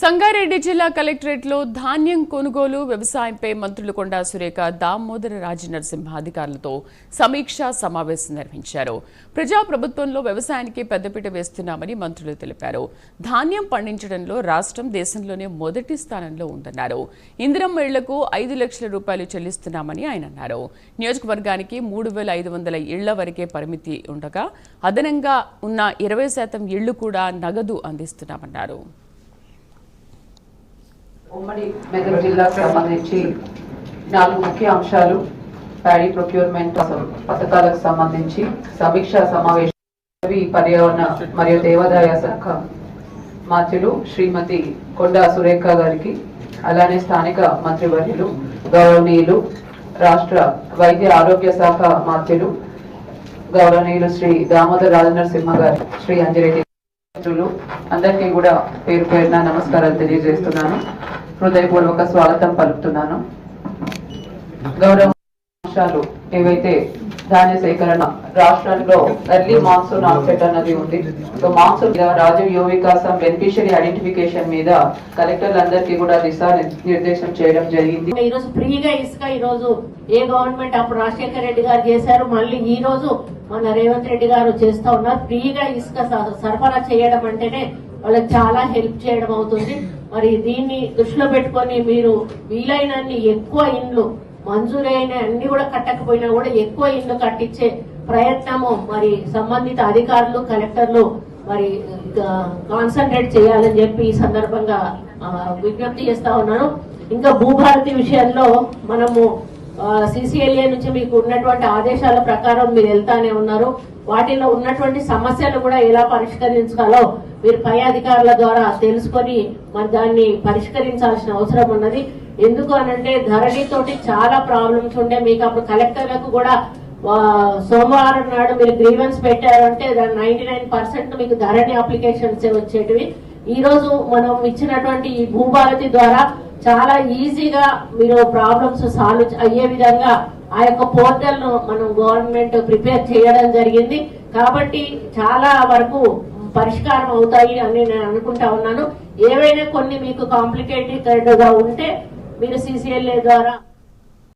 సంగారెడ్డి జిల్లా కలెక్టరేట్లో ధాన్యం కొనుగోలు వ్యవసాయంపై మంత్రులు కొండా సురేఖ దామోదర రాజనరసింహ అధికారులతో సమీక్షా సమావేశం నిర్వహించారు. ప్రజాప్రభుత్వంలో వ్యవసాయానికి పెద్దపీట వేస్తున్నామని మంత్రులు తెలిపారు. ధాన్యం పండించడంలో రాష్ట్రం దేశంలోనే మొదటి స్థానంలో ఉందన్నారు. ఇందిరం ఇళ్ళకు ఐదు లక్షల రూపాయలు చెల్లిస్తున్నామని ఆయన అన్నారు. నియోజకవర్గానికి మూడు వేల ఐదు వందల ఇళ్ళ వరకే పరిమితి ఉండగా అదనంగా ఉన్న ఇరవై శాతం ఇళ్ళు కూడా నగదు అందిస్తున్నామన్నారు. ఉమ్మడి మెదక్ జిల్లాకు సంబంధించి నాలుగు ముఖ్య అంశాలు ప్యాడీ ప్రొక్యూర్మెంట్ పథకాలకు సంబంధించి సమీక్షా సమావేశం పర్యావరణ మరియు దేవాదాయ శాఖ మంత్రులు శ్రీమతి కొండా సురేఖ గారికి అలానే స్థానిక మంత్రివర్యులు గౌరవనీయులు రాష్ట్ర వైద్య ఆరోగ్య శాఖ మంత్రులు గౌరవనీయులు శ్రీ దామోదర్ రాజనరసింహ గారు శ్రీ అంజిరెడ్డి అందరికీ కూడా పేరు పేరున నమస్కారాలు తెలియజేస్తున్నాను. హృదయపూర్వక స్వాగతం పలుకుతున్నాను. గౌరవ అంశాలు ఏవైతే ధాన్య సేకరణ రాష్ట్రంలో ఎర్లీ మాన్సూన్ ఆన్సెట్ అన్నది ఉంది. సో మాన్సూన్ మీద రాజీవ్ యువ వికాసం బెనిఫిషియరీ ఐడెంటిఫికేషన్ మీద కలెక్టర్లందరికీ కూడా దిశా నిర్దేశం చేయడం జరిగింది. ఈ రోజు ఫ్రీగా ఇసుక ఈ రోజు ఏ గవర్నమెంట్ అప్పుడు రాజశేఖర రెడ్డి గారు చేశారు మళ్ళీ ఈ రోజు మన రేవంత్ రెడ్డి గారు చేస్తా ఉన్నారు. ఫ్రీగా ఇసుక సరఫరా చేయడం అంటేనే వాళ్ళకి చాలా హెల్ప్ చేయడం అవుతుంది. మరి దీన్ని దృష్టిలో పెట్టుకొని మీరు వీలైనన్ని ఎక్కువ ఇండ్లు మంజూరైన అన్ని కూడా కట్టకపోయినా కూడా ఎక్కువ ఇండ్లు కట్టించే ప్రయత్నము మరి సంబంధిత అధికారులు కలెక్టర్లు మరి కాన్సన్ట్రేట్ చేయాలని చెప్పి ఈ సందర్భంగా విజ్ఞప్తి చేస్తా ఉన్నాను. ఇంకా భూభారతి విషయంలో మనము సిసిఎల్ఏ నుంచి మీకు ఉన్నటువంటి ఆదేశాల ప్రకారం మీరు వెళ్తానే ఉన్నారు. వాటిలో ఉన్నటువంటి సమస్యలు కూడా ఎలా పరిష్కరించాలో మీరు పై అధికారుల ద్వారా తెలుసుకొని మరి దాన్ని పరిష్కరించాల్సిన అవసరం ఉన్నది. ఎందుకు అనంటే ధరణితోటి చాలా ప్రాబ్లమ్స్ ఉండే. మీకు అప్పుడు కలెక్టర్లకు కూడా సోమవారం నాడు మీరు గ్రీవెన్స్ పెట్టారంటే దాని నైన్టీ నైన్ పర్సెంట్ మీకు ధరణి అప్లికేషన్స్ వచ్చేటివి. ఈ రోజు మనం ఇచ్చినటువంటి ఈ భూభారతి ద్వారా చాలా ఈజీగా మీరు ప్రాబ్లమ్స్ సాల్వ్ అయ్యే విధంగా ఆ యొక్క పోర్టల్ను మనం గవర్నమెంట్ ప్రిపేర్ చేయడం జరిగింది. కాబట్టి చాలా వరకు పరిష్కారం అవుతాయి అని నేను అనుకుంటా ఉన్నాను. ఏవైనా కొన్ని మీకు కాంప్లికేటెడ్గా ఉంటే మీరు సిసిఎల్ఏ ద్వారా